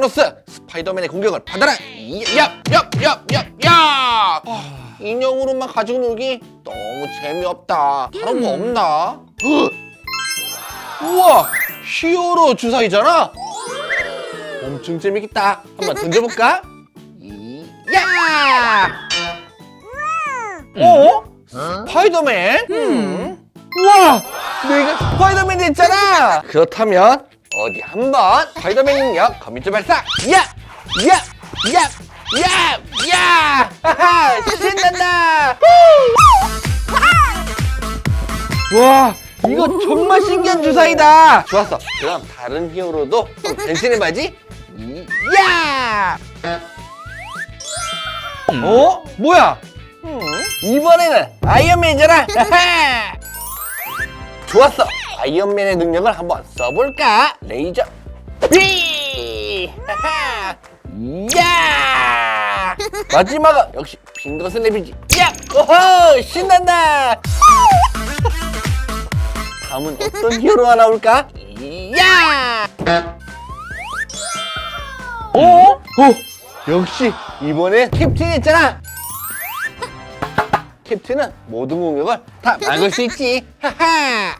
타노스 스파이더맨의 공격을 받아라 야야야야야야 인형으로만 가지고 놀기 너무 재미없다 다른 거 없나? 헉! 우와 히어로 주사위잖아 엄청 재밌겠다 한번 던져볼까? 야! 어? 스파이더맨? 음. 우와! 내가 스파이더맨 됐잖아! 그렇다면 어디 한번 스파이더맨 능력 거미줄 발사! 야! 야! 야! 야! 야! 하하! 신난다! 와! 이거 정말 신기한 주사위다! 좋았어. 그럼 다른 히어로도 좀 변신해 봐야지. 이- 야! 어? 뭐야? 음, 이번에는 아이언맨이잖아. 좋았어. 아이언맨의 능력을 한번 써볼까? 레이저 비! 하하! 야! 마지막은 역시 빙거 스냅이지. 야! 오호! 신난다! 다음은 어떤 히어로가 나올까? 야! 어? 어? 역시 이번엔 캡틴이었잖아. 캡틴은 모든 공격을 다 막을 수 있지. 하하.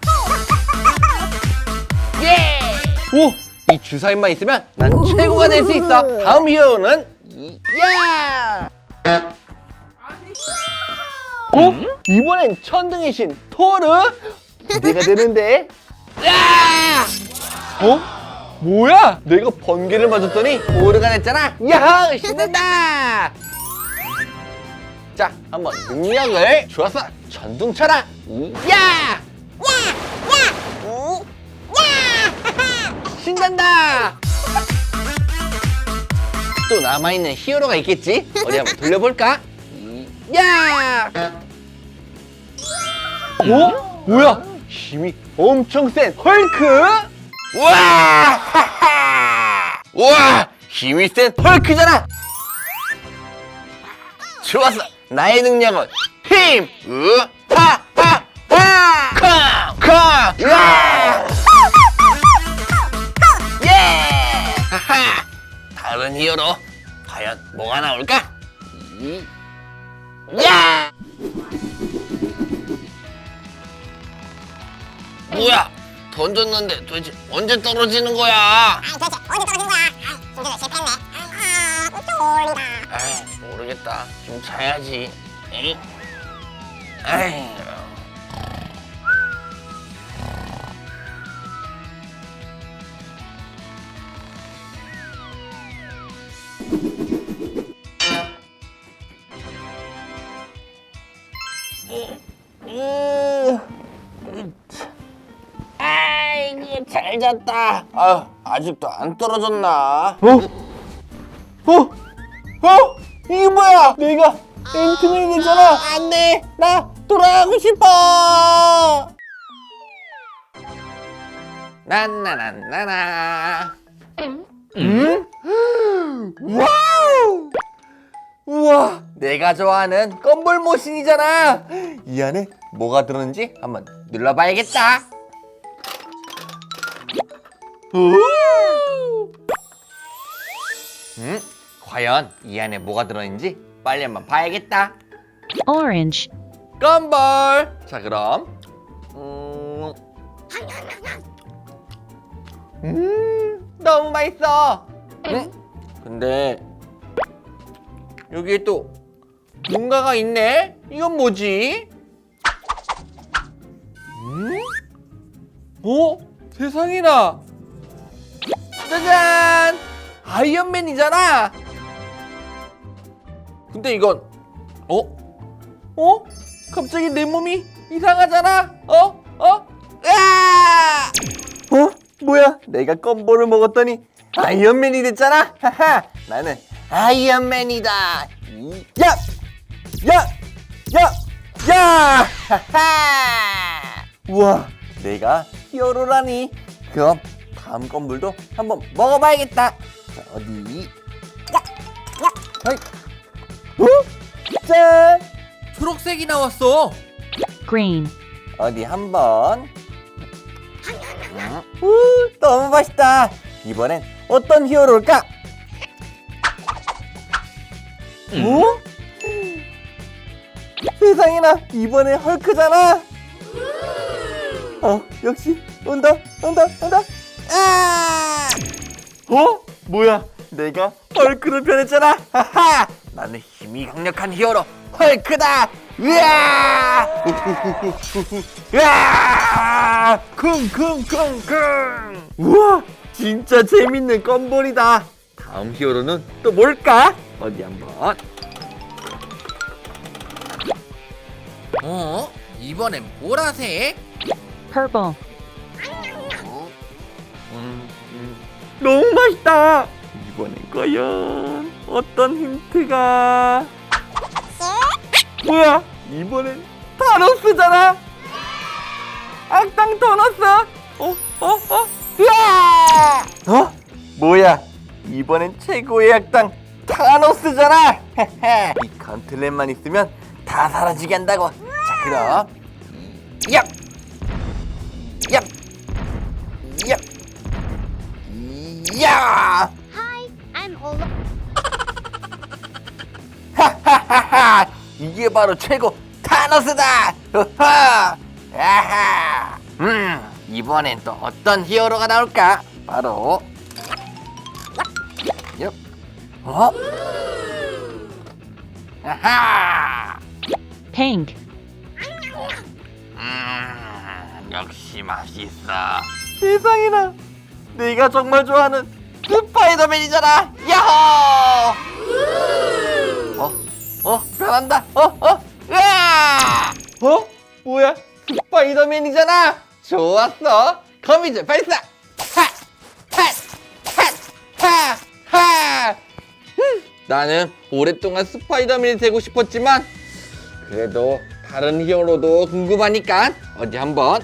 예! 오! 이 주사위만 있으면 난 최고가 될 수 있어. 다음 히어로는 이- 야! 어? 이번엔 천둥의 신 토르? 기대가 되는데. 야! 어? 뭐야? 내가 번개를 맞았더니 토르가 됐잖아. 야! 신난다! 자, 한번 능력을 좋았어. 전둥 쳐라. 야! 신난다! 또 남아있는 히어로가 있겠지? 어디 한번 돌려볼까? 야! 어? 뭐야? 힘이 엄청 센 헐크? 와! 와! 힘이 센 헐크잖아! 좋았어! 나의 능력은 힘! 으! 하! 하! 하! 康!康! 야! 예! 다른 히어로 과연 뭐가 나올까? 이- 야! 뭐야? 던졌는데 도대체 언제 떨어지는 거야? 아이 도대체 언제 떨어진 거야? 아이 힘들어 실패했네. 아, 또 올리다. 아이, 모르겠다. 좀 자야지. 에이? 아이. 아이, 잘 잤다. 아유, 아직도 안 떨어졌나? 어? 어? 어? 이게 뭐야? 내가 앤트맨이 되잖아. 안 돼. 나 돌아가고 싶어. 나나나나나. 음? 와우! 우와, 내가 좋아하는 껌볼 모신이잖아. 이 안에 뭐가 들었는지 한번 눌러봐야겠다. 오! 음? 과연 이 안에 뭐가 들어있는지 빨리 한번 봐야겠다. orange, 껌볼. 자 그럼 음, 음 너무 맛있어. 음? 근데 여기에 또 뭔가가 있네. 이건 뭐지? 음? 어? 세상에나. 짜잔! 아이언맨이잖아. 근데 이건 어? 어? 갑자기 내 몸이 이상하잖아. 어? 어? 으아! 어? 뭐야? 내가 껌볼을 먹었더니 아이언맨이 됐잖아. 하하. 나는 아이언맨이다. 이- 야! 야! 야! 야! 하하! 우와, 내가 히어로라니. 그럼 다음 껌볼도 한번 먹어봐야겠다. 자, 어디? 야! 야! 어? 짠! 초록색이 나왔어. green, 어디 한번. 우, 너무 맛있다. 이번엔 어떤 히어로일까? 어? 세상에나 이번에 헐크잖아. 어 역시 온다 온다 온다. 아! 어? 뭐야? 내가 헐크로 변했잖아. 하하! 나는 힘이 강력한 히어로 헐크다. 으아! 으아! 쿵쿵쿵쿵. 우와, 진짜 재밌는 껌볼이다. 다음 히어로는 또 뭘까? 어디 한번. 어? 이번엔 보라색? Purple. 너무 맛있다. 이번엔 과연 어떤 힌트가? 뭐야? 이번엔 타노스잖아. 악당 타노스. 어? 어? 어? 으아! 어? 뭐야? 이번엔 최고의 악당 타노스잖아. 이 컨틀렛만 있으면 다 사라지게 한다고. 자, 그럼 얍, 얍, 얍. 야! Hi, I'm Ola. 하하하하! 이게 바로 최고 타노스다! 흐하! 아하! 음, 이번엔 또 어떤 히어로가 나올까? 바로 엽. 어? 아하! Pink. 음, 역시 맛있어. 세상에나, 내가 정말 좋아하는 스파이더맨이잖아. 야호! 어, 어, 변한다. 어, 어, 으아! 어, 뭐야? 스파이더맨이잖아. 좋았어. 거미줄 발사. 하, 하, 하, 하, 하. 음, 나는 오랫동안 스파이더맨이 되고 싶었지만 그래도 다른 히어로도 궁금하니까 어디 한번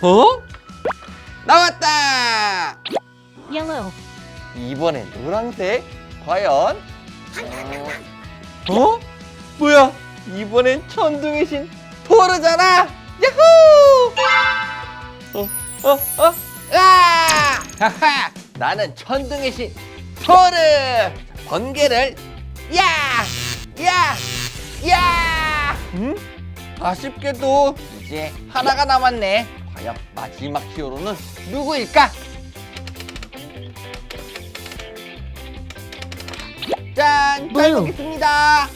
어? 어? 나왔다! Yellow. 이번엔 노란색 과연? 어? 어? 뭐야? 이번엔 천둥의 신 토르잖아! 야호! 어? 어? 어? 아! 하하! 나는 천둥의 신 토르! 번개를 야! 야! 야! 음? 아쉽게도 이제 하나가 남았네. 과연 마지막 히어로는 누구일까? 짠! 잘 뭐요? 먹겠습니다.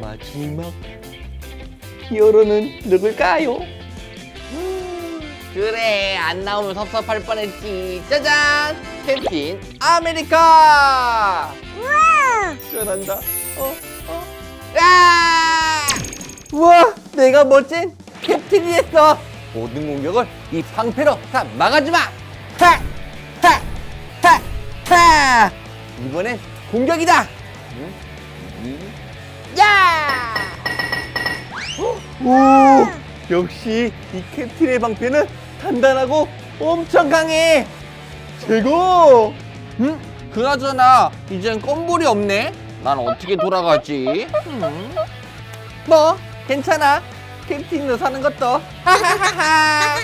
마지막 히어로는 누굴까요? 그래 안 나오면 섭섭할 뻔했지 짜잔 캡틴 아메리카 우와! 시원한다 어? 어? 야! 우와 내가 멋진 캡틴이 됐어 모든 공격을 이 방패로 다 막아주마 하! 하! 하! 하! 이번엔 공격이다 응? 이- 야! 오 역시 이 캡틴의 방패는 단단하고 엄청 강해. 최고! 응? 그나저나 이젠 껌볼이 없네. 난 어떻게 돌아가지? 음? 뭐? 괜찮아? 캡틴으로 사는 것도. 하하하하